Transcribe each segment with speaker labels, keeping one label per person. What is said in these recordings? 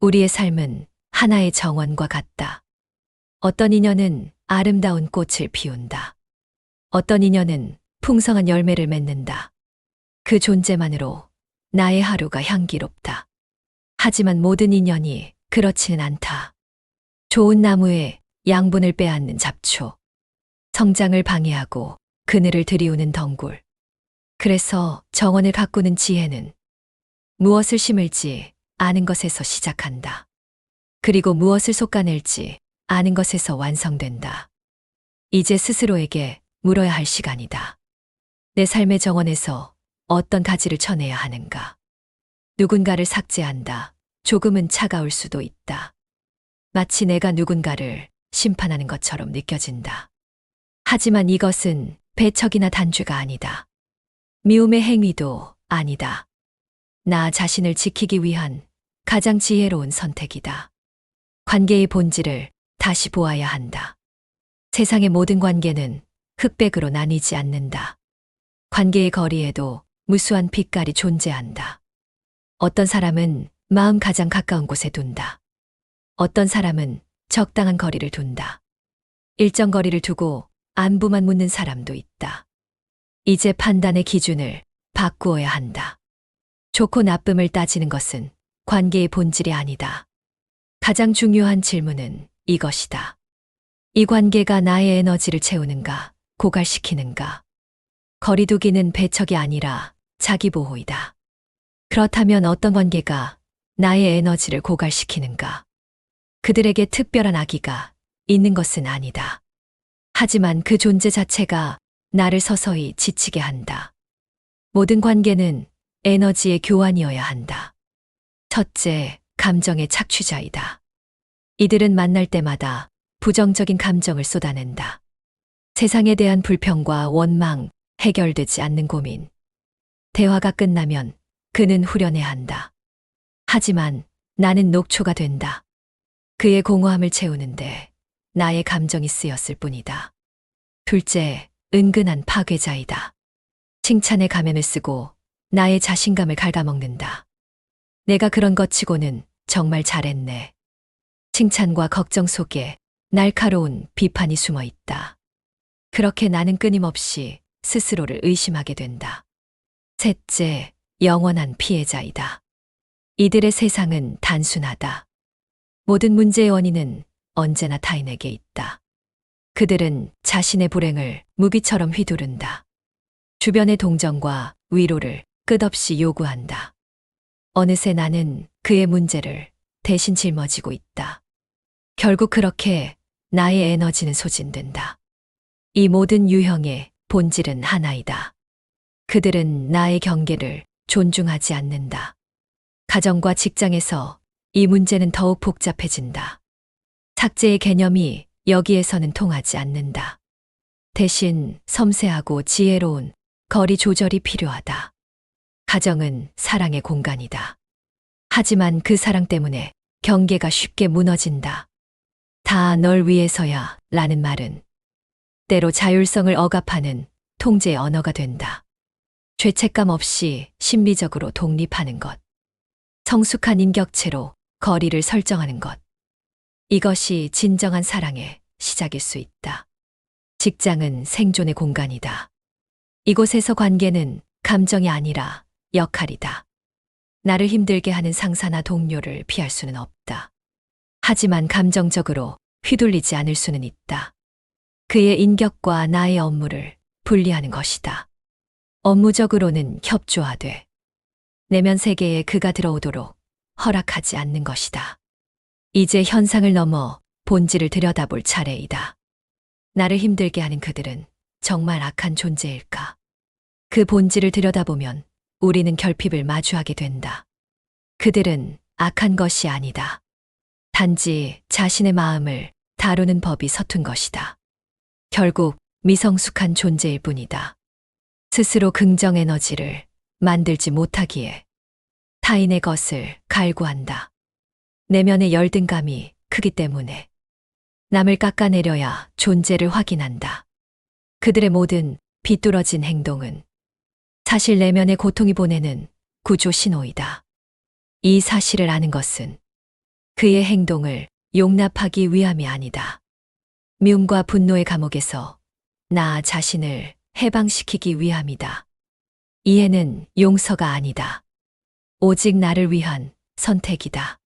Speaker 1: 우리의 삶은 하나의 정원과 같다. 어떤 인연은 아름다운 꽃을 피운다. 어떤 인연은 풍성한 열매를 맺는다. 그 존재만으로 나의 하루가 향기롭다. 하지만 모든 인연이 그렇지는 않다. 좋은 나무에 양분을 빼앗는 잡초, 성장을 방해하고 그늘을 들이우는 덩굴. 그래서 정원을 가꾸는 지혜는 무엇을 심을지 아는 것에서 시작한다. 그리고 무엇을 솎아낼지 아는 것에서 완성된다. 이제 스스로에게 물어야 할 시간이다. 내 삶의 정원에서 어떤 가지를 쳐내야 하는가? 누군가를 삭제한다. 조금은 차가울 수도 있다. 마치 내가 누군가를 심판하는 것처럼 느껴진다. 하지만 이것은 배척이나 단죄가 아니다. 미움의 행위도 아니다. 나 자신을 지키기 위한 가장 지혜로운 선택이다. 관계의 본질을 다시 보아야 한다. 세상의 모든 관계는 흑백으로 나뉘지 않는다. 관계의 거리에도 무수한 빛깔이 존재한다. 어떤 사람은 마음 가장 가까운 곳에 둔다. 어떤 사람은 적당한 거리를 둔다. 일정 거리를 두고 안부만 묻는 사람도 있다. 이제 판단의 기준을 바꾸어야 한다. 좋고 나쁨을 따지는 것은 관계의 본질이 아니다. 가장 중요한 질문은 이것이다. 이 관계가 나의 에너지를 채우는가, 고갈시키는가. 거리두기는 배척이 아니라 자기 보호이다. 그렇다면 어떤 관계가 나의 에너지를 고갈시키는가? 그들에게 특별한 악의가 있는 것은 아니다. 하지만 그 존재 자체가 나를 서서히 지치게 한다. 모든 관계는 에너지의 교환이어야 한다. 첫째, 감정의 착취자이다. 이들은 만날 때마다 부정적인 감정을 쏟아낸다. 세상에 대한 불평과 원망, 해결되지 않는 고민. 대화가 끝나면 그는 후련해한다. 하지만 나는 녹초가 된다. 그의 공허함을 채우는데 나의 감정이 쓰였을 뿐이다. 둘째, 은근한 파괴자이다. 칭찬의 가면을 쓰고 나의 자신감을 갉아먹는다. 내가 그런 것 치고는 정말 잘했네. 칭찬과 걱정 속에 날카로운 비판이 숨어 있다. 그렇게 나는 끊임없이 스스로를 의심하게 된다. 셋째, 영원한 피해자이다. 이들의 세상은 단순하다. 모든 문제의 원인은 언제나 타인에게 있다. 그들은 자신의 불행을 무기처럼 휘두른다. 주변의 동정과 위로를 끝없이 요구한다. 어느새 나는 그의 문제를 대신 짊어지고 있다. 결국 그렇게 나의 에너지는 소진된다. 이 모든 유형의 본질은 하나이다. 그들은 나의 경계를 존중하지 않는다. 가정과 직장에서 이 문제는 더욱 복잡해진다. 삭제의 개념이 여기에서는 통하지 않는다. 대신 섬세하고 지혜로운 거리 조절이 필요하다. 가정은 사랑의 공간이다. 하지만 그 사랑 때문에 경계가 쉽게 무너진다. 다 널 위해서야 라는 말은 때로 자율성을 억압하는 통제의 언어가 된다. 죄책감 없이 심리적으로 독립하는 것. 성숙한 인격체로 거리를 설정하는 것. 이것이 진정한 사랑의 시작일 수 있다. 직장은 생존의 공간이다. 이곳에서 관계는 감정이 아니라 역할이다. 나를 힘들게 하는 상사나 동료를 피할 수는 없다. 하지만 감정적으로 휘둘리지 않을 수는 있다. 그의 인격과 나의 업무를 분리하는 것이다. 업무적으로는 협조하되 내면 세계에 그가 들어오도록 허락하지 않는 것이다. 이제 현상을 넘어 본질을 들여다볼 차례이다. 나를 힘들게 하는 그들은 정말 악한 존재일까? 그 본질을 들여다보면 우리는 결핍을 마주하게 된다. 그들은 악한 것이 아니다. 단지 자신의 마음을 다루는 법이 서툰 것이다. 결국 미성숙한 존재일 뿐이다. 스스로 긍정 에너지를 만들지 못하기에 타인의 것을 갈구한다. 내면의 열등감이 크기 때문에 남을 깎아내려야 존재를 확인한다. 그들의 모든 비뚤어진 행동은 사실 내면의 고통이 보내는 구조 신호이다. 이 사실을 아는 것은 그의 행동을 용납하기 위함이 아니다. 미움과 분노의 감옥에서 나 자신을 해방시키기 위함이다. 이해는 용서가 아니다. 오직 나를 위한 선택이다.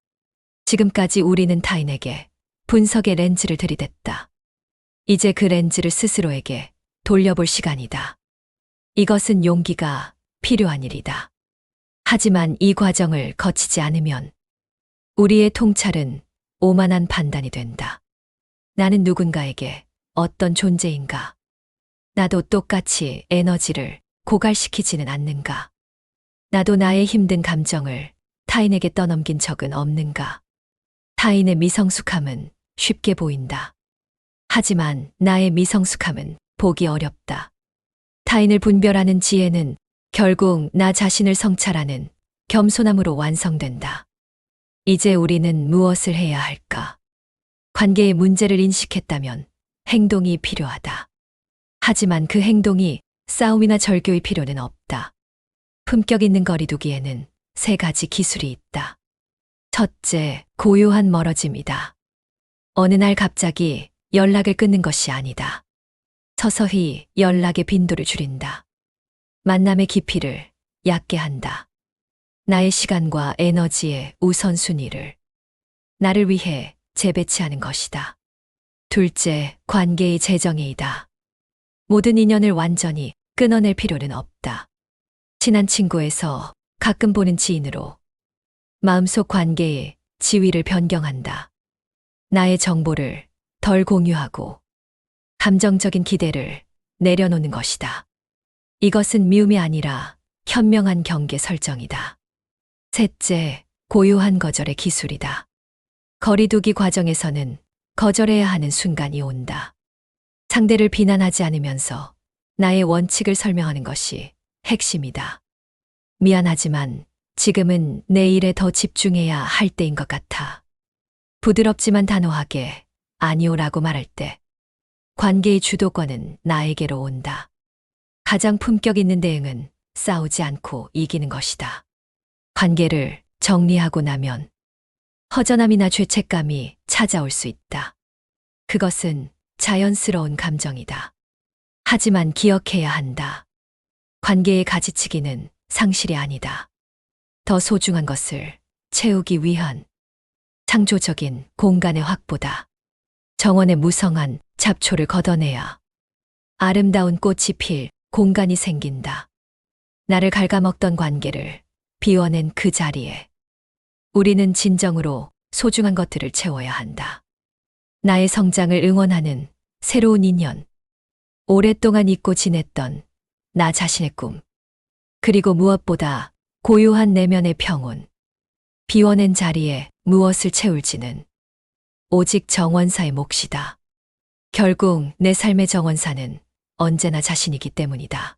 Speaker 1: 지금까지 우리는 타인에게 분석의 렌즈를 들이댔다. 이제 그 렌즈를 스스로에게 돌려볼 시간이다. 이것은 용기가 필요한 일이다. 하지만 이 과정을 거치지 않으면 우리의 통찰은 오만한 판단이 된다. 나는 누군가에게 어떤 존재인가? 나도 똑같이 에너지를 고갈시키지는 않는가? 나도 나의 힘든 감정을 타인에게 떠넘긴 적은 없는가? 타인의 미성숙함은 쉽게 보인다. 하지만 나의 미성숙함은 보기 어렵다. 타인을 분별하는 지혜는 결국 나 자신을 성찰하는 겸손함으로 완성된다. 이제 우리는 무엇을 해야 할까? 관계의 문제를 인식했다면 행동이 필요하다. 하지만 그 행동이 싸움이나 절교의 필요는 없다. 품격 있는 거리두기에는 세 가지 기술이 있다. 첫째, 고요한 멀어짐이다. 어느 날 갑자기 연락을 끊는 것이 아니다. 서서히 연락의 빈도를 줄인다. 만남의 깊이를 얕게 한다. 나의 시간과 에너지의 우선순위를 나를 위해 재배치하는 것이다. 둘째, 관계의 재정의이다. 모든 인연을 완전히 끊어낼 필요는 없다. 친한 친구에서 가끔 보는 지인으로 마음속 관계의 지위를 변경한다. 나의 정보를 덜 공유하고 감정적인 기대를 내려놓는 것이다. 이것은 미움이 아니라 현명한 경계 설정이다. 셋째, 고요한 거절의 기술이다. 거리두기 과정에서는 거절해야 하는 순간이 온다. 상대를 비난하지 않으면서 나의 원칙을 설명하는 것이 핵심이다. 미안하지만 지금은 내 일에 더 집중해야 할 때인 것 같아. 부드럽지만 단호하게 아니오라고 말할 때 관계의 주도권은 나에게로 온다. 가장 품격 있는 대응은 싸우지 않고 이기는 것이다. 관계를 정리하고 나면 허전함이나 죄책감이 찾아올 수 있다. 그것은 자연스러운 감정이다. 하지만 기억해야 한다. 관계의 가지치기는 상실이 아니다. 더 소중한 것을 채우기 위한 창조적인 공간의 확보다. 정원의 무성한 잡초를 걷어내야 아름다운 꽃이 필 공간이 생긴다. 나를 갉아먹던 관계를 비워낸 그 자리에 우리는 진정으로 소중한 것들을 채워야 한다. 나의 성장을 응원하는 새로운 인연, 오랫동안 잊고 지냈던 나 자신의 꿈, 그리고 무엇보다 고요한 내면의 평온, 비워낸 자리에 무엇을 채울지는 오직 정원사의 몫이다. 결국 내 삶의 정원사는 언제나 자신이기 때문이다.